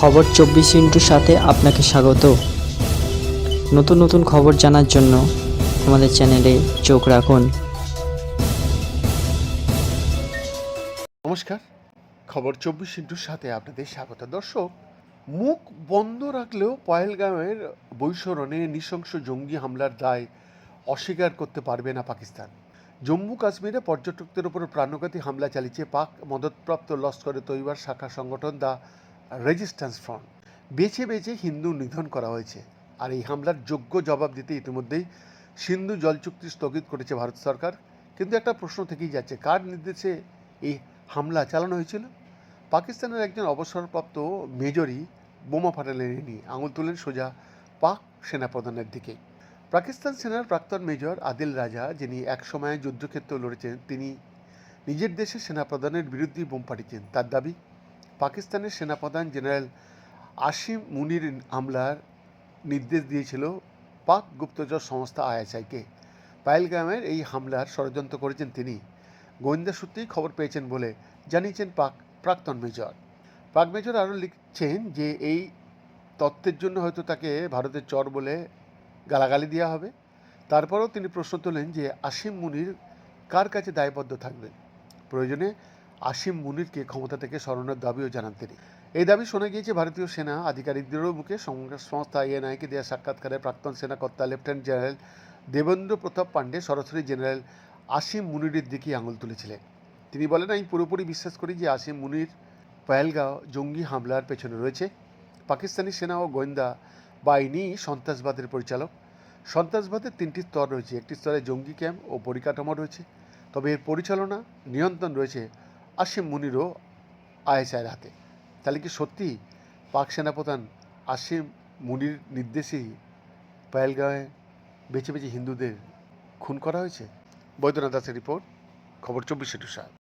খবর চব্বিশ ইন্টুর সাথে আপনাকে স্বাগত। নতুন নতুন খবর জানার জন্য আমাদের চ্যানেলে চোখ রাখুন। নমস্কার, খবর চব্বিশ ইন্টুর সাথে আপনাদের স্বাগত। দর্শক, মুখ বন্ধ রাখলেও পয়েলগামের বৈশরণে নৃশংস জঙ্গি হামলার দায় অস্বীকার করতে পারবে না পাকিস্তান। জম্মু কাশ্মীরে পর্যটকদের উপর প্রাণঘাতী হামলা চালিয়েছে পাক মদতপ্রাপ্ত লস্করে তৈবার শাখা সংগঠন দ্য রেজিস্ট্যান্স ফ্রন্ট বেছে বেছে হিন্দু নিধন করা হয়েছে। আর এই হামলার যোগ্য জবাব দিতে ইতিমধ্যেই সিন্ধু জল চুক্তি স্থগিত করেছে ভারত সরকার। কিন্তু একটা প্রশ্ন থেকেই যাচ্ছে, কার নির্দেশে এই হামলা চালানো হয়েছিল? পাকিস্তানের একজন অবসরপ্রাপ্ত মেজরই বোমা ফাটালেন নিয়ে। আঙুল তুলেন সোজা পাক সেনাপ্রধানের দিকে। পাকিস্তান সেনার প্রাক্তন মেজর আদিল রাজা, যিনি একসময় যুদ্ধক্ষেত্রে লড়েছেন, তিনি নিজের দেশের সেনাপ্রধানের বিরুদ্ধেই বোম ফাটিয়েছেন। তার দাবি পাকিস্তানের সেনাপ্রধান জেনারেল আসিম মুনির হামলার নির্দেশ দিয়েছিল পাক গুপ্তচর সংস্থা আইএসআইকে। পায়েলগামের এই হামলার ষড়যন্ত্র করেছেন তিনি। গোয়েন্দা সূত্রেই খবর পেয়েছেন বলে জানিয়েছেন পাক প্রাক্তন মেজর। পাক মেজর আরও লিখছেন যে, এই তত্ত্বের জন্য হয়তো তাকে ভারতের চর বলে গালাগালি দেওয়া হবে। তারপরেও তিনি প্রশ্ন তোলেন যে, আসিম মুনির কার কাছে দায়বদ্ধ থাকবেন? প্রয়োজনে আসিম মুনিরকে ক্ষমতা থেকে সরানোর দাবিও জানান তিনি। এই দাবি শোনা গিয়েছে ভারতীয় সেনা আধিকারিকদেরও মুখে। সংস্থা আইএনআইকে দেওয়া সাক্ষাৎকারে প্রাক্তন সেনাকর্তা লেফটেন্যান্ট জেনারেল দেবেন্দ্র প্রতাপ পাণ্ডে সরাসরি জেনারেল আসিম মুনিরের দিকেই আঙুল তুলেছিলেন। তিনি বলেন, আমি পুরোপুরি বিশ্বাস করি যে আসিম মুনির পয়েলগাঁও জঙ্গি হামলার পেছনে রয়েছে। পাকিস্তানি সেনা ও গোয়েন্দা বাহিনী সন্ত্রাসবাদের পরিচালক। সন্ত্রাসবাদের তিনটি স্তর রয়েছে। একটি স্তরে জঙ্গি ক্যাম্প ও পরিকাঠামো রয়েছে। তবে এর পরিচালনা নিয়ন্ত্রণ রয়েছে আসিম মুনিরও আইএসআইয়ের হাতে তাহলে কি সত্যি পাক সেনাপ্রধান আসিম মুনির নির্দেশেই পায়েলগাঁওয়ে বেছে বেছে হিন্দুদের খুন করা হয়েছে? বৈদ্যনাথ দাসের রিপোর্ট, খবর চব্বিশে টুসা